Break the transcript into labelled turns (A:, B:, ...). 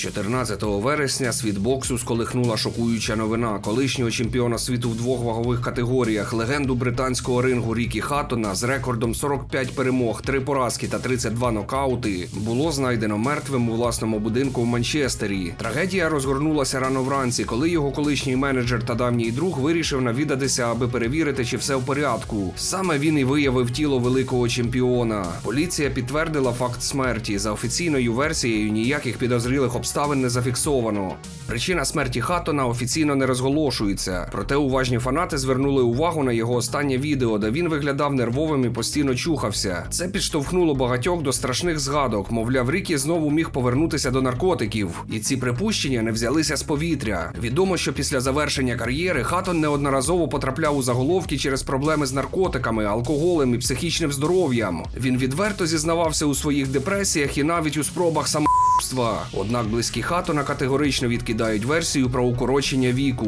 A: 14 вересня світ боксу сколихнула шокуюча новина. Колишнього чемпіона світу в двох вагових категоріях, легенду британського рингу Рікі Хаттона з рекордом 45 перемог, 3 поразки та 32 нокаути було знайдено мертвим у власному будинку в Манчестері. Трагедія розгорнулася рано вранці, коли його колишній менеджер та давній друг вирішив навідатися, аби перевірити, чи все в порядку. Саме він і виявив тіло великого чемпіона. Поліція підтвердила факт смерті. За офіційною версією ніяких підозрілих обставин не зафіксовано. Причина смерті Хаттона офіційно не розголошується. Проте уважні фанати звернули увагу на його останнє відео, де він виглядав нервовим і постійно чухався. Це підштовхнуло багатьох до страшних згадок. Мовляв, Рікі знову міг повернутися до наркотиків, і ці припущення не взялися з повітря. Відомо, що після завершення кар'єри Хаттон неодноразово потрапляв у заголовки через проблеми з наркотиками, алкоголем і психічним здоров'ям. Він відверто зізнавався у своїх депресіях і навіть у спробах самогубства. Однак близькі на категорично відкидають версію про укорочення віку.